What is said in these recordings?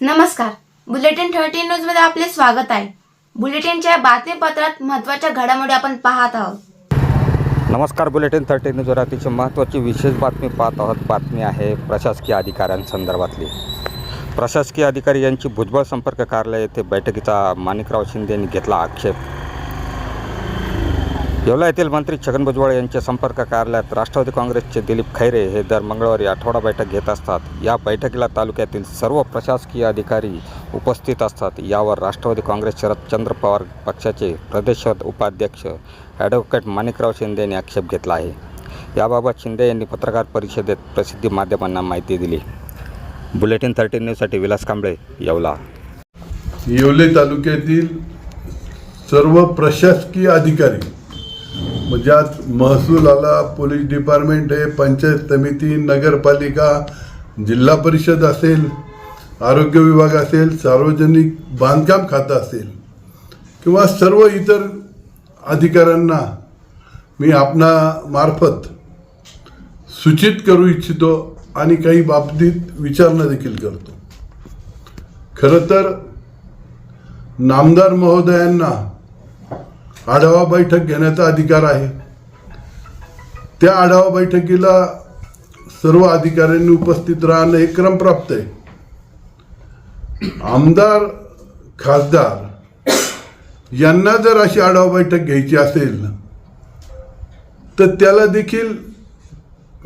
नमस्कार. Bulletin thirteen न्यूजमध्ये आपले स्वागत आहे. बुलेटिनच्या बातमीपत्रात महत्त्वाच्या घडामोडी आपण पाहत आहोत. नमस्कार बुलेटिन थर्टी न्यूजवर अतिशय महत्त्वाची विशेष बातमी पाहत आहोत. बातमी आहे प्रशासकीय अधिकाऱ्यांसंदर्भातली. प्रशासकीय अधिकारी यांची भुजबळ संपर्क कार्यालय येथे बैठकीचा माणिकराव शिंदे यांनी घेतला आक्षेप. येवला येथील मंत्री छगन भुजबळ यांच्या संपर्क कार्यालयात राष्ट्रवादी काँग्रेसचे दिलीप खैरे हे दर मंगळवारी आठवडा बैठक घेत असतात. या बैठकीला तालुक्यातील सर्व प्रशासकीय अधिकारी उपस्थित असतात. यावर राष्ट्रवादी काँग्रेस शरदचंद्र पवार पक्षाचे प्रदेश उपाध्यक्ष ॲडव्होकेट माणिकराव शिंदे यांनी आक्षेप घेतला आहे. याबाबत शिंदे यांनी पत्रकार परिषदेत प्रसिद्धी माध्यमांना माहिती दिली. बुलेटिन थर्टी न्यूजसाठी विलास कांबळे येवला. येवले तालुक्यातील सर्व प्रशासकीय अधिकारी म्हणजे महसूल आला पोलीस डिपार्टमेंट आहे पंचायत समिती नगरपालिका जिल्हा परिषद असेल आरोग्य विभाग असेल सार्वजनिक बांधकाम खातं असेल किंवा सर्व इतर अधिकाऱ्यांना मी आपणा मार्फत सूचित करू इच्छितो आणि काही बाबतीत विचारणा देखील करतो. खरं तर नामदार महोदयांना आढावा बैठक घेण्याचा अधिकार आहे. त्या आढावा बैठकीला सर्व अधिकाऱ्यांनी उपस्थित राहणं हे क्रमप्राप्त आहे. आमदार खासदार यांना जर अशी आढावा बैठक घ्यायची असेल तर त्याला देखील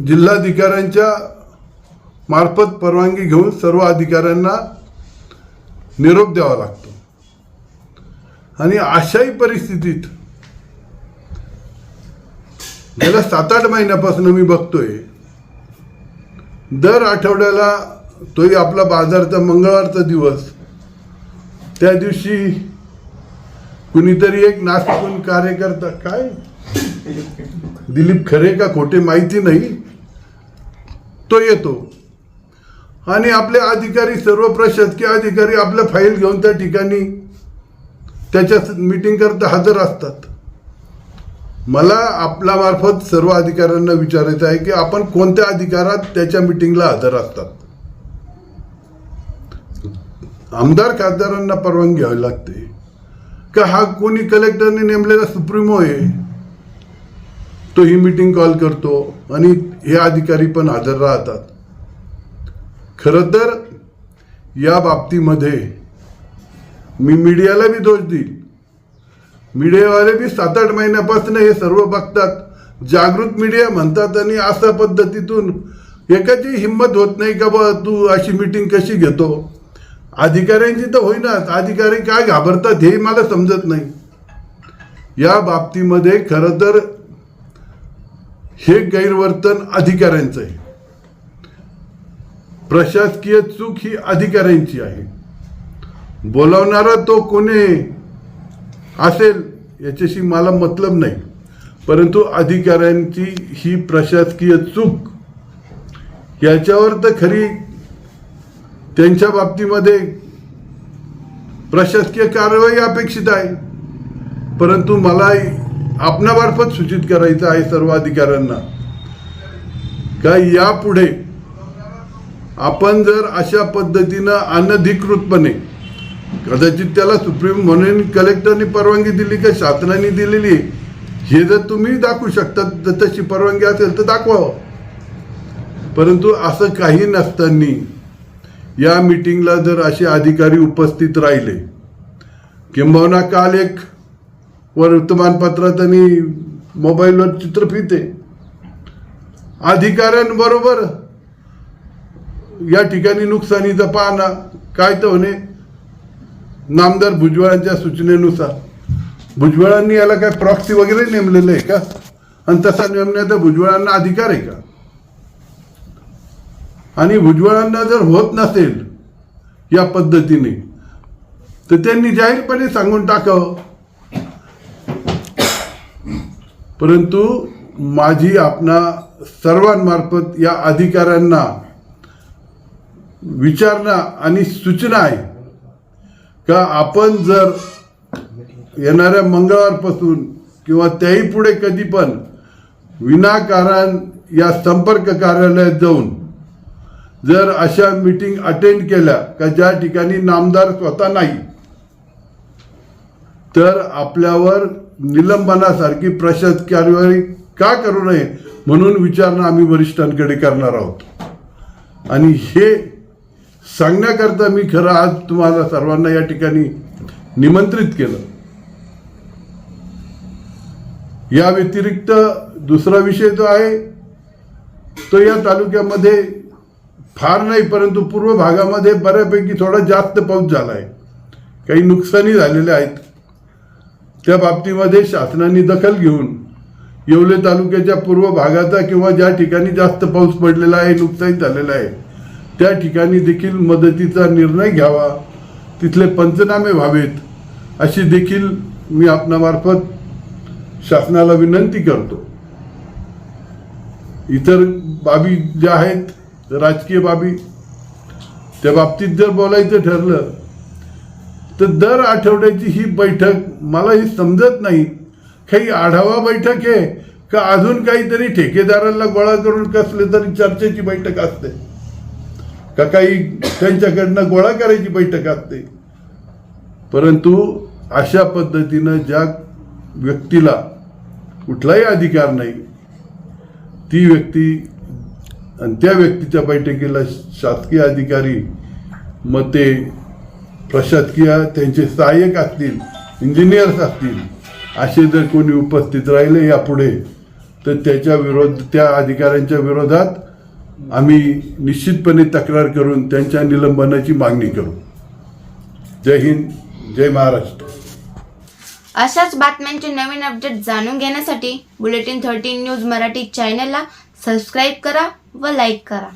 जिल्हाधिकाऱ्यांच्या मार्फत परवानगी घेऊन सर्व अधिकाऱ्यांना निरोप द्यावा लागतो. आणि अशाही परिस्थितीत गेल्या सात आठ महिन्यापासून मी बघतोय दर आठवड्याला तोही आपला बाजारचा मंगळवारचा दिवस त्या दिवशी कुणीतरी एक नाशिकून कार्यकर्ता काय? दिलीप खरे का खोटे माहिती नाही तो येतो. आणि आपले अधिकारी सर्व प्रशासकीय अधिकारी आपलं फाईल घेऊन त्या ठिकाणी त्याच्या मीटिंग करता हजर असतात. मला आपल्या मार्फत सर्व अधिकाऱ्यांना विचारायचं आहे की आपण कोणत्या अधिकारात त्याच्या मीटिंगला हजर असतात? आमदार खासदारांना परवानगी घ्यावी लागते. का हा कोणी कलेक्टरने नेमलेला सुप्रीमो आहे? तो ही मीटिंग कॉल करतो आणि हे अधिकारी पण हजर राहतात. खरं तर या बाबतीमध्ये मी मीडियाला बी दोष देईल. मीडियावाले बी सात आठ महिन्यापासून हे सर्व बघतात. जागृत मीडिया म्हणतात आणि अशा पद्धतीतून एकाची हिंमत होत नाही का बा तू अशी मीटिंग कशी घेतो? अधिकाऱ्यांची तर होईनाच. अधिकारी काय घाबरतात हे मला समजत नाही. या बाबतीमध्ये खरं तर हे गैरवर्तन अधिकाऱ्यांचं आहे. प्रशासकीय चूक ही अधिकाऱ्यांची आहे. बोलावणारा तो कोणी असेल याच्याशी मला मतलब नाही. परंतु अधिकाऱ्यांची ही प्रशासकीय चूक याच्यावर तर खरी त्यांच्या बाबतीमध्ये प्रशासकीय कारवाई अपेक्षित आहे. परंतु मला आपणामार्फत सूचित करायचं आहे सर्व अधिकाऱ्यांना का यापुढे आपण जर अशा पद्धतीनं अनधिकृतपणे कदाचित त्याला सुप्रीम म्हणून कलेक्टरनी परवानगी दिली का शासनाने दिलेली हे जर तुम्ही दाखवू शकता तशी परवानगी असेल तर दाखवावं. परंतु असं काही नसताना या मीटिंगला जर असे अधिकारी उपस्थित राहिले किंबहुना काल एक वर्तमानपत्रात आणि मोबाईलवर चित्रफित आहे अधिकाऱ्यांबरोबर या ठिकाणी नुकसानीचा पाहणा काय तर होणे नामदार भुजबळांच्या सूचनेनुसार. भुजबळांनी याला काय प्रॉक्सी वगैरे नेमलेलं आहे का? आणि तसा नेमण्याचा भुजबळांना अधिकार आहे का? आणि भुजबळांना जर होत नसेल या पद्धतीने तर त्यांनी जाहीरपणे सांगून टाकावं. परंतु माझी आपणा सर्वांमार्फत या अधिकाऱ्यांना विचारणा आणि सूचना आहे. का आपण जर येणाऱ्या मंगळवारपासून किंवा त्याही पुढे कधी पण विनाकारण या संपर्क कार्यालयात जाऊन जर अशा मीटिंग अटेंड केल्या का ज्या ठिकाणी नामदार स्वतः नाही तर आपल्यावर निलंबनासारखी प्रशासकीय कार्यवाही का करू नये म्हणून विचारणा आम्ही वरिष्ठांकडे करणार आहोत. आणि हे सांगण्याकरता मी खरं आज तुम्हाला सर्वांना या ठिकाणी निमंत्रित केलं. या व्यतिरिक्त दुसरा विषय जो आहे तो या तालुक्यामध्ये फार नाही परंतु पूर्व भागामध्ये बऱ्यापैकी थोडा जास्त पाऊस झाला आहे काही नुकसानी झालेल्या आहेत. त्या बाबतीमध्ये शासनाने दखल घेऊन येवले तालुक्याच्या पूर्व भागाचा किंवा ज्या ठिकाणी जास्त पाऊस पडलेला आहे नुकसान झालेलं आहे त्या ठिकाणी देखील मदतीचा निर्णय घ्यावा. तिथले पंचनामे व्हावेत अशी देखील मी आपणामार्फत शासनाला विनंती करतो. इतर बाबी ज्या आहेत राजकीय बाबी त्या बाबतीत जर बोलायचं ठरलं तर दर आठवड्याची ही बैठक मला ही समजत नाही. काही आढावा बैठक आहे का अजून काहीतरी ठेकेदारांना गोळा करून कसले तरी चर्चेची बैठक असते. का काही त्यांच्याकडनं गोळा करायची बैठक असते. परंतु अशा पद्धतीनं ज्या व्यक्तीला कुठलाही अधिकार नाही ती व्यक्ती आणि त्या व्यक्तीच्या बैठकीला शासकीय अधिकारी मग ते प्रशासकीय त्यांचे सहाय्यक असतील इंजिनियर्स असतील असे जर कोणी उपस्थित राहिले यापुढे तर त्याच्या विरोध त्या अधिकाऱ्यांच्या विरोधात आम्ही निश्चितपणे तक्रार करून त्यांच्या निलंबनाची मागणी करू. जय हिंद जय महाराष्ट्र. अशाच बातम्यांचे नवीन अपडेट जाणून घेण्यासाठी बुलेटिन थर्टीन न्यूज मराठी चॅनलला सबस्क्राईब करा व लाईक करा.